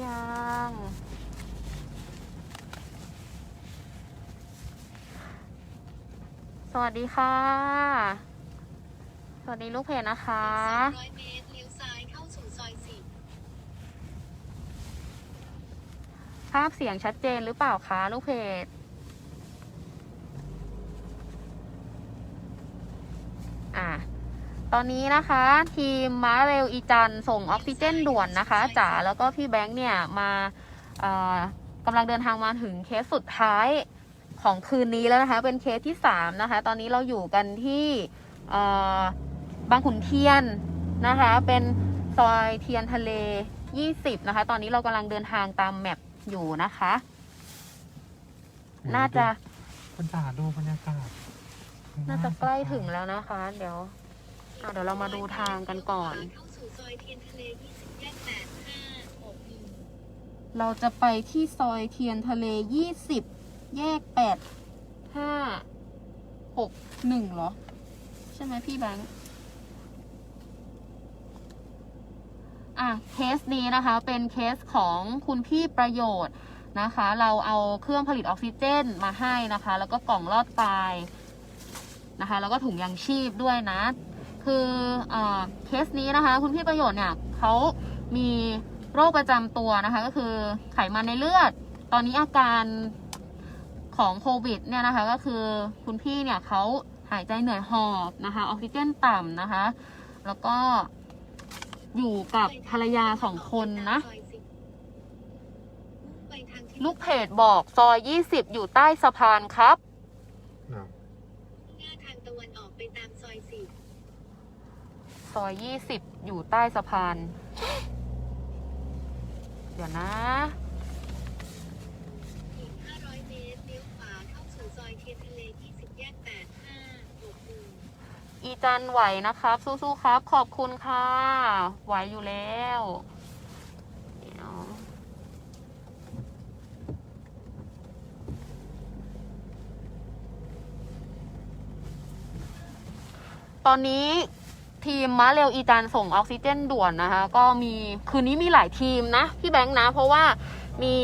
รือยังสวัสดีค่ะ สวัสดีลูกเพจนะคะ ร้อยเมตรเลี้ยวซ้ายเข้าสู่ซอยสี่ภาพเสียงชัดเจนหรือเปล่าคะลูกเพจ อะ ตอนนี้นะคะทีมม้าเร็วอีจันส่งออกซิเจนด่วนนะคะจ๋าแล้วก็พี่แบงค์เนี่ยมาเอ่อกำลังเดินทางมาถึงเคสสุดท้ายของคืนนี้แล้วนะคะ เป็นเคสที่3นะคะ ตอนนี้เราอยู่กันที่เอ่อบางขุนเทียนนะคะ เป็นซอยเทียนทะเล 20 นะคะ ตอนนี้เรากำลังเดินทางตามแมปอยู่นะคะ น่าจะคุณจ๋าดูบรรยากาศน่าจะใกล้ถึงแล้วนะคะ เดี๋ยว อะเดี๋ยวเรามาดูทางกันก่อน เข้าสู่ซอยเทียนทะเลยี่สิบแยกแปดห้าหกหนึ่งเราจะไปที่ซอยเทียนทะเล20แยก8 5 6 1เหรอ ใช่ไหมพี่แบงค์อะเคสนี้นะคะเป็นเคสของคุณพี่ประโยชน์นะคะ เราเอาเครื่องผลิตออกซิเจนมาให้นะคะ แล้วก็กล่องลอดตายนะคะ แล้วก็ถุงยางชีพด้วยนะ คืออเคสนี้นะคะ คุณพี่ประโยชน์เนี่ยเขามีโรคประจำตัวนะคะ ก็คือไขมันในเลือด ตอนนี้อาการของโควิดเนี่ยนะคะก็คือคุณพี่เนี่ยเขาหายใจเหนื่อยหอบนะคะออกซิเจนต่ำนะคะ แล้วก็อยู่กับภรรยาสองคนนะ ลูกเพจบอกซอย20อยู่ใต้สะพานครับ น่ะ หน้าทางตะวันออกไปตามซอยสี่ ซอย20อยู่ใต้สะพาน เดี๋ยวนะ อีกห้าร้อยเมตร เลี้ยวขวาเข้าสู่ซอยเทียนทะเลยี่สิบแยกแปดห้าหกหนึ่งอีจันไหวนะครับ สู้ๆครับ ขอบคุณค่ะ ไหวอยู่แล้วเดี๋ยวตอนนี้ ทีมมาเร็วอีจันส่งออกซิเจนด่วนนะคะ ก็มีคืนนี้มีหลายทีมนะพี่แบงค์นะ เพราะว่ามี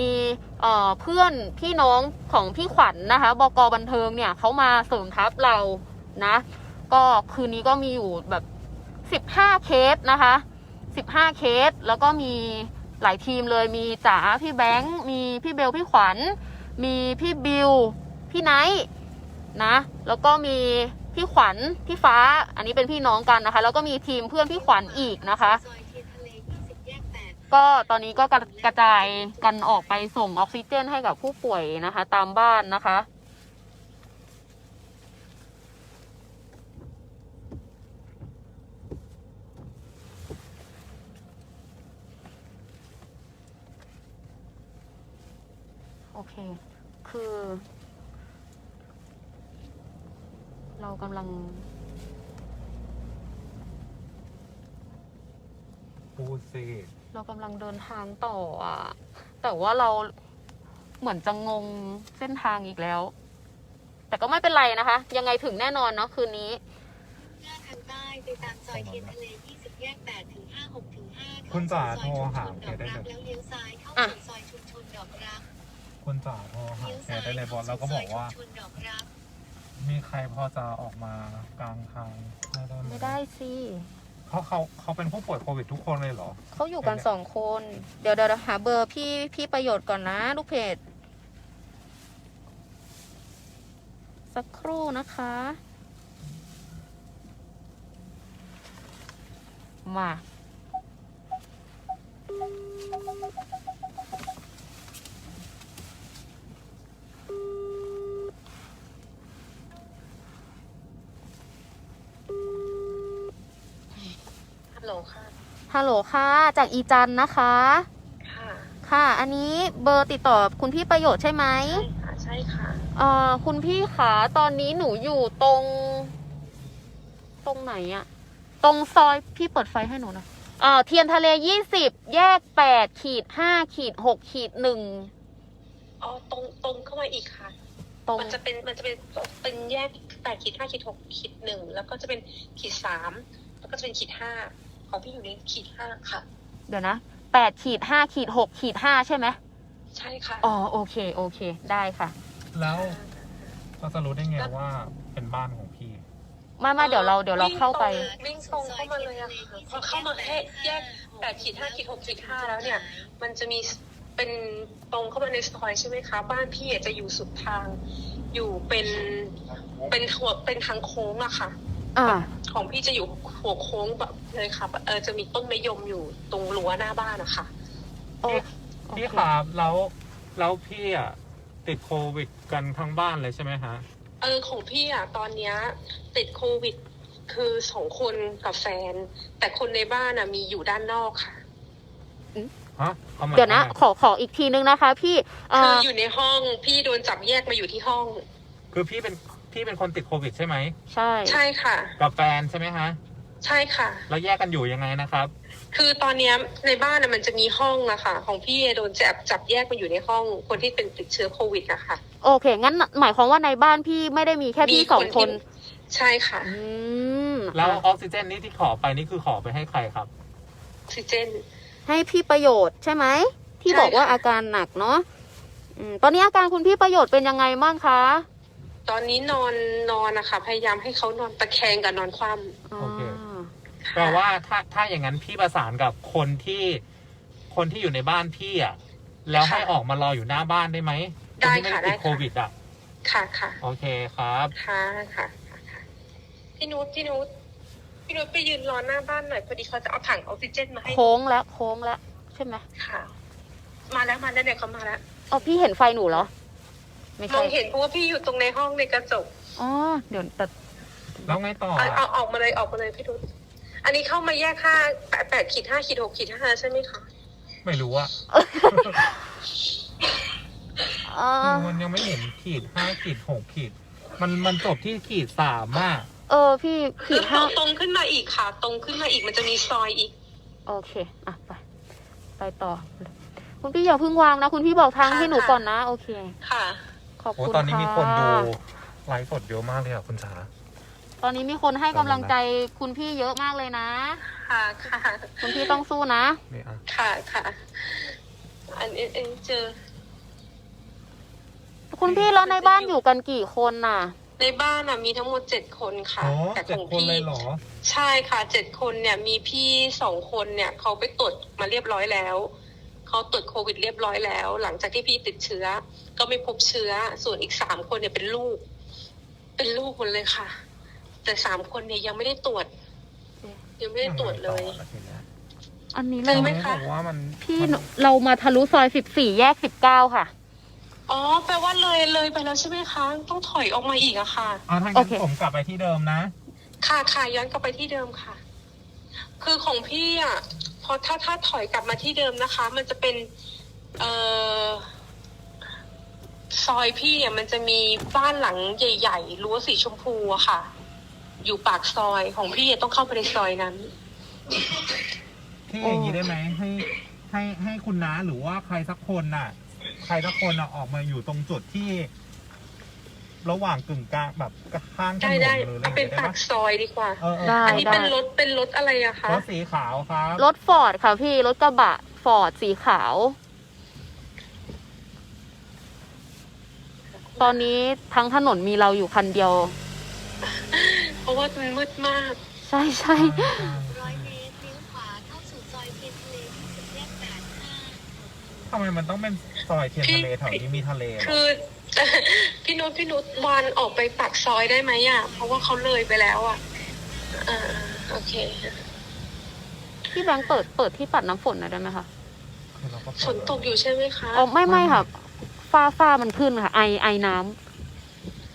เพื่อนพี่น้องของพี่ขวัญนะคะบกบันเทิงเนี่ยเขามาเสริมทัพเรานะ ก็คืนนี้ก็มีอยู่แบบสิบห้าเคสนะคะสิบห้าเคสแล้วก็มีหลายทีมเลยมีจ๋าพี่แบงค์มีพี่เบลพี่ขวัญ มีพี่บิวพี่ไนท์นะ แล้วก็มี พี่ขวัญพี่ฟ้า อันนี้เป็นพี่น้องกันนะคะ แล้วก็มีทีมเพื่อนพี่ขวัญอีกนะคะ ก็ตอนนี้ก็กระจายกันออกไปส่งออกซิเจนให้กับผู้ป่วยนะคะ ตามบ้านนะคะโอเค คือ เรากำลังปูเซเรากำลังเดินทางต่ออะ แต่ว่าเราเหมือนจะงงเส้นทางอีกแล้ว แต่ก็ไม่เป็นไรนะคะ ยังไงถึงแน่นอนเนาะคืนนี้ หน้าทางใต้ไปตามซอยเทียนทะเลยี่สิบแยกแปดถึงห้าหกถึงห้าคุณจ๋าเข้โทรสู่ซหาอยแกชุมชนดอกได้รักเลย แล้วเลี้ยวซ้ายเข้าอะสู่ซอยชุมชนดอกรักคุณจ๋าโทรหาเลี้ยวแกซ้ายได้เลยบอเข้าสแล้วก็สู่บซออยกชุว่ามชนดอกรัก มีใครพอจะออกมากลางทางให้ได้ไหมไม่ได้สิเพราะเขาเขาเป็นผู้ป่วยโควิดทุกคนเลยเหรอ เขาอยู่กันสองคน เดี๋ยวเดี๋ยวหาเบอร์พี่พี่ประโยชน์ก่อนนะ ลูกเพจสักครู่นะคะ มา ฮัลโหลค่ะ ฮัลโหลค่ะ จากอีจันนะคะ ค่ะค่ะ อันนี้เบอร์ติดต่อคุณพี่ประโยชน์ใช่ไหมใช่ค่ะใช่ค่ะเอ่อคุณพี่ขาตอนนี้หนูอยู่ตรง ตรงไหนอะตรงซอยพี่เปิดไฟให้หนูหนะเอ่อเทียนทะเลยี่สิบแยกแปดขีดห้าขีดหกขีดหนึ่งอ๋อตรงตรงเข้ามาอีกค่ะ ตรงมันจะเป็นมันจะเป็นเป็นแยกแปดขีดห้าขีดหกขีดหนึ่งแล้วก็จะเป็นขีดสามแล้วก็จะเป็นขีดห้า ของพี่อยู่ในขีดห้าค่ะ เดี๋ยวนะแแปดขีดห้าขีดหกขีดห้าใช่ไหมใช่ค่ะอ๋อโอเคโอเค ได้ค่ะ แล้วเราจะรู้ได้ไงว่าเป็นบ้านของพี่ มามาเดี๋ยวเราเดี๋ยวเราเข้าไป วิ่งตรงเข้ามาเลยอะค่ะพอเข้ามาแค่แยกแปดขีดห้าขีดหกขีดห้าแล้วเนี่ย มันจะมีเป็นตรงเข้ามาในซอยใช่ไหมคะ บ้านพี่อะจะอยู่สุดทาง อยู่เป็นเป็นหัวเป็นทางโค้งอะค่ะ อ่า ของพี่จะอยู่หัวโค้งแบบเลยค่ะเออจะมีต้นมะยมอยู่ตรงรั้วหน้าบ้านอะค่ะโอพี่โอพี่เคครับแล้วแล้วพี่อะติดโควิดกันทั้งบ้านเลยใช่ไหมฮะ เออของพี่อะตอนเนี้ยติดโควิด คือสองคนกับแฟน แต่คนในบ้านอะมีอยู่ด้านนอกค่ะ ฮะอาใหม่เดี๋ยวนะ อาใหม่ขอขออีกทีนึงนะคะ พี่เอ่คือออยู่ในห้องพี่โดนจับแยกมาอยู่ที่ห้อง คือพี่เป็น พี่เป็นคนติดโควิดใช่ไหมใช่ ใช่ค่ะ กับแฟนใช่ไหมฮะใช่ค่ะ แล้วแยกกันอยู่ยังไงนะครับ คือตอนเนี้ยในบ้านอะมันจะมีห้องอะค่ะ ของพี่โดนจับจับแยกมาอยู่ในห้องคนที่เป็นติดเชื้อโควิดอะค่ะ โอเค งั้นหมายความว่าในบ้านพี่ไม่ได้มีแค่พี่สองคนที่ ใช่ค่ะอืมแล้วออะอกซิเจนนี่ที่ขอไปนี่คือขอไปให้ใครครับ ออกซิเจน ให้พี่ประโยชน์ใช่ไหมที่ใช่บอกว่าค่ะ อาการหนักเนาะอืมตอนนี้อาการคุณพี่ประโยชน์เป็นยังไงบ้างคะ ตอนนี้นอนนอนนะคะพยายามให้เขานอนตะแคงกับนอนคว่โอเคอ่าำแปลว่าถ้าถ้าอย่างนั้นพี่ประสานกับคนที่คนที่อยู่ในบ้านพี่อะแล้วให้ออกมารออยู่หน้าบ้านได้ไหมได้นที่ค่ะไม่ได้ได้ติดโคค่ะวิดอะค่ะค่ะ โอเคครับ ค่ะค่ะค่ะค่ะพี่นุชพี่นุชพี่นุชไปยืนรอหน้าบ้านหน่อยพอดีเขาจะเอาถังออกซิเจนมาให้ โค้งแล้วโค้งแล้วใช่ไหมค่ะ มาแล้วมาแล้วเนี่ยเขามาแล้วอ๋อพี่เห็นไฟหนูเหรอ ไม่มใช่องเห็นเพราะว่าพี่อยู่ตรงในห้องในกระจกอ๋อเดี๋ยวแต่แล้วไงต่อเอาอะเอาออกมาเลยออกมาเลยพี่นุชอันนี้เข้ามาแยกค่าแปดแปดขีดห้าขีดหกขีดห้าใช่ไหมคะไม่รู้อะเอ่อมันยังไม่เห็นขีดห้าขีดหกขีด มันมันจบที่ขีดสามอะเออพี่คืขีอดห้าตรงขึ้นมาอีกค่ะ ตรงขึ้นมาอีกมันจะมีซอยอีก โอเคอะไปไปต่อ คุณพี่อย่าเพิ่งวางนะ คุณพี่บอกทางค่ะให้หนูก่อนนะ โอเค ค่ะข อบโอ้คุณตอนนี้มีคนะดูไลฟ์สดเยอะมากเลยอะคุณจ๋า ตอนนี้มีคนให้กำลังใจคุณพี่เยอะมากเลยนะ ค่ะค่ะคุณพี่ต้องสู้นะ นี่อะ ค่ะค่ะอันนี้อันนี้เจอคุณพี่แล้วในบ้านอยู่กันกี่คนน่ะ ในบ้านอะมีทั้งหมดเจ็ดคนค่ะอ๋อแต่เจ็ขดองคนพี่เลยเหรอ ใช่ค่ะเจ็ดคนเนี่ยมีพี่สองคนเนี่ยเขาไปตรวจมาเรียบร้อยแล้ว เขาตรวจโควิดเรียบร้อยแล้ว หลังจากที่พี่ติดเชื้อ ก็ไม่พบเชื้อ ส่วนอีกสามคนเนี่ยเป็นลูก เป็นลูกหมดเลยค่ะ แต่สามคนเนี่ยยังไม่ได้ตรวจ ยังไม่ได้ตรวจเลย อันนี้เจเลอยไหมคะ บอกว่ามันพี่หนูเรามาทะลุซอยสิบสี่แยกสิบเก้าค่ะ อ๋อ แปลว่าเลยเลยไปแล้วใช่ไหมคะ ต้องถอยออกมาอีกอะค่ะเอาถ้าโองั้นเค ผมกลับไปที่เดิมนะ ค่ะค่ะย้อนกลับไปที่เดิมค่ะ คือของพี่อะ พอถ้าถ้าถอยกลับมาที่เดิมนะคะ มันจะเป็นเออซอยพี่เนี่ยมันจะมีบ้านหลังใหญ่ๆรั้วสีชมพูอะค่ะ อยู่ปากซอยของพี่ต้องเข้าไปในซอยนั้น ที่อย่างนี้ได้ไหมให้ให้ให้คุณน้าหรือว่าใครสักคนน่ะ ใครสักคนน่ะออกมาอยู่ตรงจุดที่ ระหว่างกึ่งกลางแบบข้างถได้นนได้หรืออะไรเอาอย่างเป็นเงี้ยได้ปาปะกซอยดีกว่า เออเออได้ อันนี้เป็นรถเป็นรถอะไรอะคะรถสีขาวครับรถฟอร์ดค่ะพี่ รถกระบะฟอร์ดสีขาว ตอนนี้ทั้งถนนมีเราอยู่คันเดียว เพราะว่ามันมืดมาก ใช่ใช่ ร้อยเมตรเลี้ยวขวาเข้าสู่ซอยเทียนทะเลที่สิบแยกแปดห้า ทำไมมันต้องเป็นซอยเทียนทะเลแถวนี้มีทะเลเหรอคือ พี่นุชพี่นุชวานออกไปปากซอยได้ไหมอะ เพราะว่าเขาเลยไปแล้วอะอ่าโอเคพี่แบงค์เปิดเปิดที่ปัดน้ำฝนหน่อยได้ไหมคะคือเราก็ฝนตกอยู่ใช่ไหมคะอ๋อไม่ไม่ค่ะฟ้าฟ้ามันขึ้นค่ะ ไอไอน้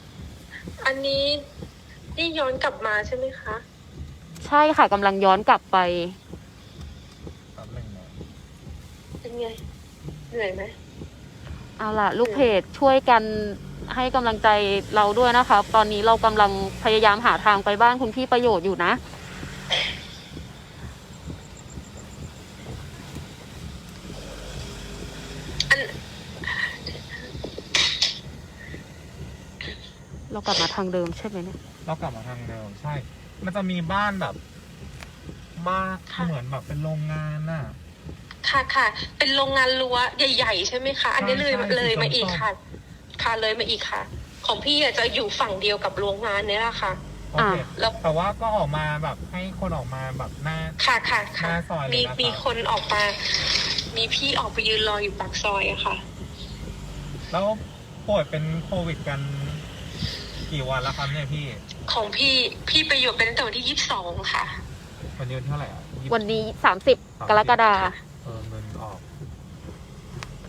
ำอันนี้นี่ย้อนกลับมาใช่ไหมคะ ใช่ค่ะกำลังย้อนกลับไปแป๊บนึงนะเป็นไงเหนื่อยไหม เอาล่ะ ลูกเพจช่วยกันให้กำลังใจเราด้วยนะคะตอนนี้เรากำลังพยายามหาทางไปบ้านคุณพี่ประโยชน์อยู่นะอันเรากลับมาทางเดิมใช่ไหมเนี่ย เรากลับมาทางเดิมใช่ มันจะมีบ้านแบบบ้านเหมือนแบบเป็นโรงงานน่ะ ค่ะค่ะ เป็นโรงงานรั้วใหญ่ๆใช่ไหมคะ อันนี้เลยใช่ใช่เลยมาสีส้มๆอีกค่ะ ค่ะเลยมาอีกค่ะ ของพี่อะจะอยู่ฝั่งเดียวกับโรงงานเนี้แหละค่ะ โอเคแล้ว แต่ว่าก็ออกมาแบบให้คนออกมาแบบหน้า ค่ะค่ะค่ะหน้าซอยเลยมีนะครับ มีคนออกมา มีพี่ออกไปยืนรออยู่ปากซอยอะค่ะ แล้วป่วยเป็นโควิดกันกี่วันแล้วครับเนี่ยพี่ ของพี่พี่ประโยชน์เป็นตั้งแต่วันที่ยี่สิบสองค่ะ วันนี้วันที่เท่าไหร่อะยี่สิบวันนี้ 30 กรกฎาคม เออเงินออก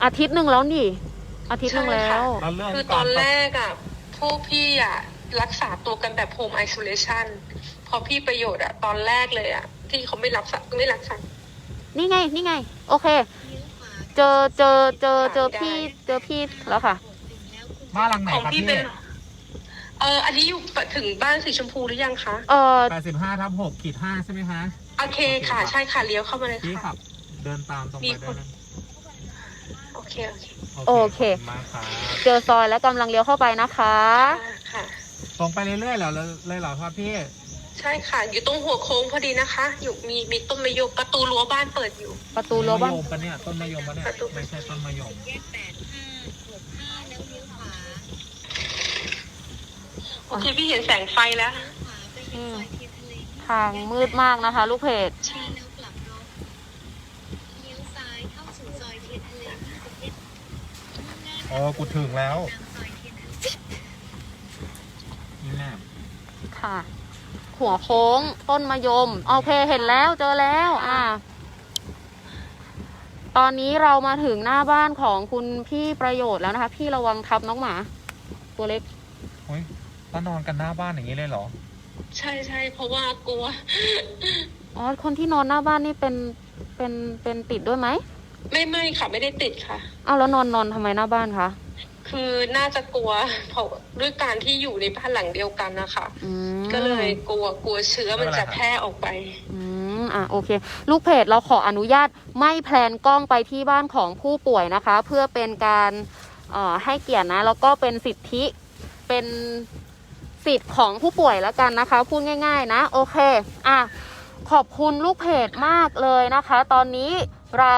อาทิตย์หนึ่งแล้วนี่ อาทิตย์หนึ่งแล้ว แล้วเรื่องคือตอนแรกอะพวกพี่อะรักษาตัวกันแบบโฮมไอโซเลชันพอพี่ประโยชน์อะตอนแรกเลยอะที่เขาไม่รับสักไม่รักษา นี่ไง นี่ไง โอเคเลี้ยวขวาเจอเจอเจอเจอพี่เจอพี่แล้วค่ะถึงแล้วคุณบ้านหลังไหนของครับพี่พี่เป็น เอออันนี้อยู่ถึงบ้านสีชมพูหรือยังคะ เออ แปดสิบห้าทับหกขีดห้าใช่ไหมคะ โอเคค่ะ ใช่ค่ะเลี้ยวเข้ามาเลยพี่ค่ะ ขับ เดินตามตรงไปมีได้คนนะโอเคโอเค โอเคขบณมากครับเจอซอยแล้วกำลังเลี้ยวเข้าไปนะคะค่ะค่ะ ตรงไปเรื่อยๆเหรอเลยเหรอครับพี่ ใช่ค่ะ อยู่ตรงหัวโค้งพอดีนะคะ อยู่มีมีต้นมะยมประตูรั้วบ้านเปิดอยู่ ประตูรั้วบ้านมะยมปะเนี่ยต้นมะยมปะเนี่ยประตู ไม่ใช่ต้นมะยมแยกแปดห้าหกห้าแล้วเลี้ยวขวาโอเคพี่เห็นแสงไฟแล้วเลี้ยวขวาไปยังซอยเทียนทะเลที่ทางมืดมากนะคะ ลูกเพจใช่แล้วกลับรถเลี้ยวซ้ายเข้าสู่ซอยเทียนทะเลที่สิบเอ็ด มุ่งหน้าอ๋อกูถึงแล้วตามซอยเทียนทะเลนี่แน่ค่ะ หัวโค้งต้นมะยม โอเคเห็นแล้วเจอแล้วอ่า ตอนนี้เรามาถึงหน้าบ้านของคุณพี่ประโยชน์แล้วนะคะ พี่ระวังทับน้องหมา ตัวเล็กเฮ้ยแล้วนอนกันหน้าบ้านอย่างนี้เลยเหรอ ใช่ใช่เพราะว่ากลัว อ๋อ คนที่นอนหน้าบ้านนี่เป็นเป็นเป็นติดด้วยไหม ไม่ไม่ค่ะ ไม่ได้ติดค่ะอ้าวแล้วนอนนอนทำไมหน้าบ้านคะคือน่าจะกลัวเพราะด้วยการที่อยู่ในบ้านหลังเดียวกันนะคะอืมก็เลยกลัวกลัวเชื้อมันจะแพร่ออกไป อืมอะโอเค ลูกเพจเราขออนุญาตไม่แพลนกล้องไปที่บ้านของผู้ป่วยนะคะ เพื่อเป็นการเอ่อให้เกียรตินะ แล้วก็เป็นสิทธิเป็นสิทธิ์ของผู้ป่วยแล้วกันนะคะ พูดง่าย ๆ นะ โอเค อะ ขอบคุณลูกเพจมากเลยนะคะ ตอนนี้เรา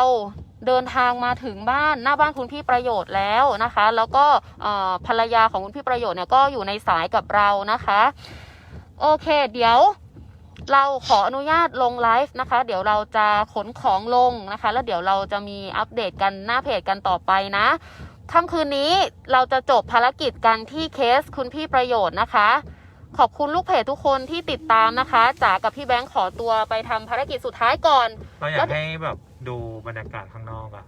เดินทางมาถึงบ้านหน้าบ้านคุณพี่ประโยชน์แล้วนะคะ แล้วก็เอ่อภรรยาของคุณพี่ประโยชน์เนี่ยก็อยู่ในสายกับเรานะคะ โอเค เดี๋ยวเราขออนุญาตลงไลฟ์นะคะ เดี๋ยวเราจะขนของลงนะคะ แล้วเดี๋ยวเราจะมีอัปเดตกันหน้าเพจกันต่อไปนะค่ำคืนนี้เราจะจบภารกิจกันที่เคสคุณพี่ประโยชน์นะคะ ขอบคุณลูกเพจทุกคนที่ติดตามนะคะจ๋ากับพี่แบงค์ขอตัวไปทำภารกิจสุดท้ายก่อนเราอยากให้แบบ ดูบรรยากาศข้างนอกอะ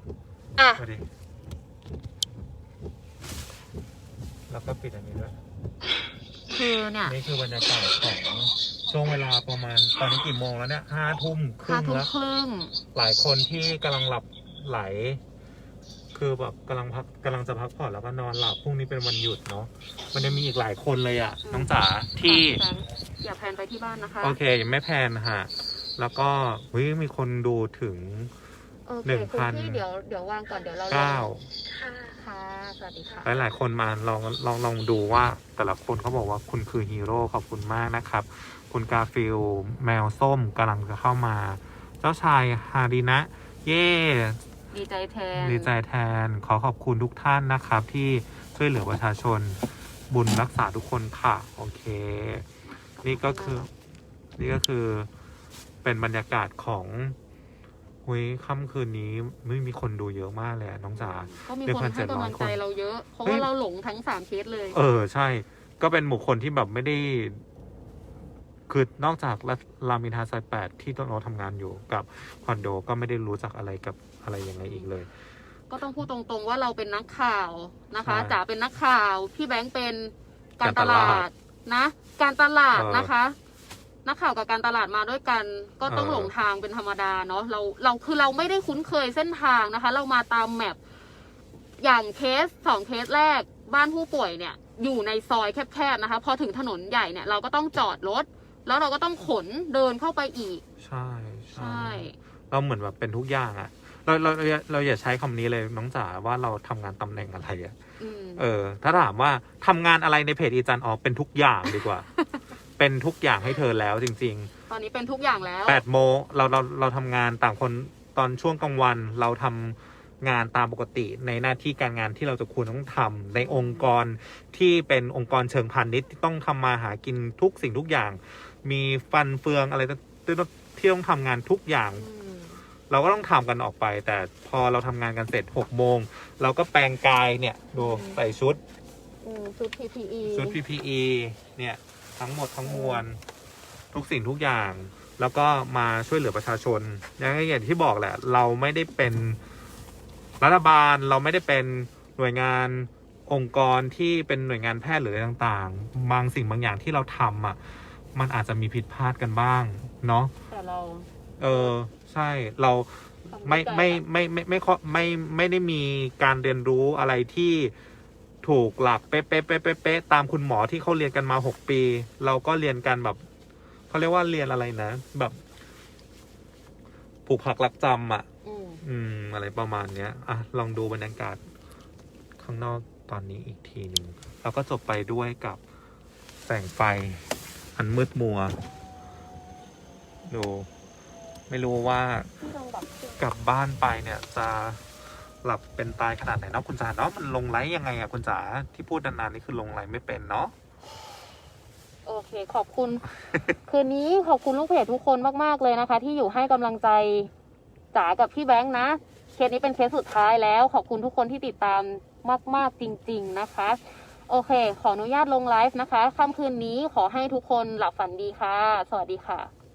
อะ ดูดิแล้วก็ปิดอันนี้ด้วย คือเนี่ย นี่คือบรรยากาศของช่วงเวลาประมาณตอนนี้กี่โมงแล้วเนี่ยห้าทุ่มครึ่ห้างทุ่มแล้ว ครึ่ง หลายคนที่กำลังหลับไหล คือแบบกำลังพักกำลังจะพักผ่อนแล้วก็นอนหลับพรุ่งนี้เป็นวันหยุดเนาะมันจะมีอีกหลายคนเลยอะน้องจ๋าที่แบงค์อย่าแพลนไปที่บ้านนะคะ โอเคยังไม่แพลนฮะแล้วก็เฮ้ยมีคนดูถึง โอเคหนึ่งคุณพันพี่เดี๋ยวเดี๋ยววางก่อนเดี๋ยวเราลงเก้า ค่ะค่ะสวัสดีค่ะ หลายหลายๆคนมาลองลองลองดูว่า แต่ละคนเขาบอกว่าคุณคือฮีโร่ขอบคุณมากนะครับ คุณกาฟิลแมวส้มกำลังจะเข้ามา เจ้าชายฮารินะ เย่ดีใจแทนดีใจแทน ขอขอบคุณทุกท่านนะครับ ที่ช่วยเหลือประชาชนบุญรักษาทุกคนค่ะ โอเค นี่ก็คือ นี่ก็คือเป็นบรรยากาศของ หุยค่ำคืนนี้ไม่มีคนดูเยอะมากเลยอะน้องจ๋า ก็มีเดี๋ยวคนให้1,700กำลังใจเราเยอะ เพราะเฮ้ยว่าเราหลงทั้งสามเคสเลย เออใช่ ก็เป็นบุคคลที่แบบไม่ได้ คือนอกจากรามินทราซอยแปดที่เราทำงานอยู่กับคอนโดก็ไม่ได้รู้จักอะไรกับอะไรยังไงอีกเลย ก็ต้องพูดตรงๆว่าเราเป็นนักข่าวนะคะใช่ จ๋าเป็นนักข่าว พี่แบงค์เป็นการการตตลาลาดดนะ การตลาดเออนะคะ นักข่าวกับการตลาดมาด้วยกัน ก็ต้องเออหลงทางเป็นธรรมดาเนาะเราเราคือเราไม่ได้คุ้นเคยเส้นทางนะคะ เรามาตามแมปอย่างเคสสองเคสแรกบ้านผู้ป่วยเนี่ย อยู่ในซอยแคบๆนะคะ พอถึงถนนใหญ่เนี่ยเราก็ต้องจอดรถ แล้วเราก็ต้องขนเดินเข้าไปอีก ใช่ใช่ เราเหมือนแบบเป็นทุกอย่างอะเราเราเราอย่าเราอย่าใช้คำนี้เลยน้องจ๋าว่าเราทำงานตำแหน่งอะไรอะอืมเออ ถ้าถามว่าทำงานอะไรในเพจอีจันออกเป็นทุกอย่างดีกว่า เป็นทุกอย่างให้เธอแล้วจริงตอนนี้เป็นทุกอย่างแล้วๆแปดโมงเราเราเราทำงานต่างคนตอนช่วงกลางวันเราทำงานตามปกติในหน้าที่การงานที่เราจะควรต้องทำในองค์กรที่เป็นองค์กรเชิงพาณิชย์ที่ต้องทำมาหากินทุกสิ่งทุกอย่าง มีฟันเฟืองอะไรที่ต้องทำงานทุกอย่าง อืมเราก็ต้องทำกันออกไป แต่พอเราทำงานกันเสร็จหกโมงเราก็แปลงกายเนี่ยดูใส่ชุดอืมชุด PPE ชุด PPE เนี่ย ทั้งหมดทั้งมวล ทุกสิ่งทุกอย่าง แล้วก็มาช่วยเหลือประชาชนอย่างอย่างที่บอกแหละ เราไม่ได้เป็นรัฐบาลเราไม่ได้เป็นหน่วยงานองค์กรที่เป็นหน่วยงานแพทย์หรืออะไรต่างๆ บางสิ่งบางอย่างที่เราทำอะ มันอาจจะมีผิดพลาดกันบ้าง เนาะแต่เรา เออใช่เราไม่ทำด้วยใจไม่ไม่ไม่ไม่ไม่ไม่ไม่ได้มีการเรียนรู้อะไรที่ ถูกหลักเป๊ะเป๊ะเป๊ะเป๊ะเป๊ะตามคุณหมอที่เขาเรียนกันมาหกปี เราก็เรียนกันแบบเขาเรียกว่าเรียนอะไรนะ แบบผูกผักรักจำอะ อืมอืม อะไรประมาณเนี้ย อะ ลองดูบรรยากาศ ข้างนอกตอนนี้อีกทีหนึ่งแล้วก็จบไปด้วยกับแสงไฟ อันมืดมัว ดู ไม่รู้ว่าที่ลงแบบขึ้นกลับบ้านไปเนี่ยจะ หลับเป็นตายขนาดไหนเนาะคุณจ๋าเนาะมันลงไลฟ์ยังไงอะคุณจ๋าที่พูดนานๆนี่คือลงไลฟ์ไม่เป็นเนาะโอเค ขอบคุณ คืนนี้ขอบคุณลูกเพจทุกคนมากๆเลยนะคะ ที่อยู่ให้กำลังใจจ๋ากับพี่แบงค์นะเคสนี้เป็นเคสสุดท้ายแล้ว ขอบคุณทุกคนที่ติดตามมากๆจริง ๆนะคะ โอเค ขออนุญาตลงไลฟ์นะคะค่ำคืนนี้ขอให้ทุกคนหลับฝันดีค่ะ สวัสดีค่ะ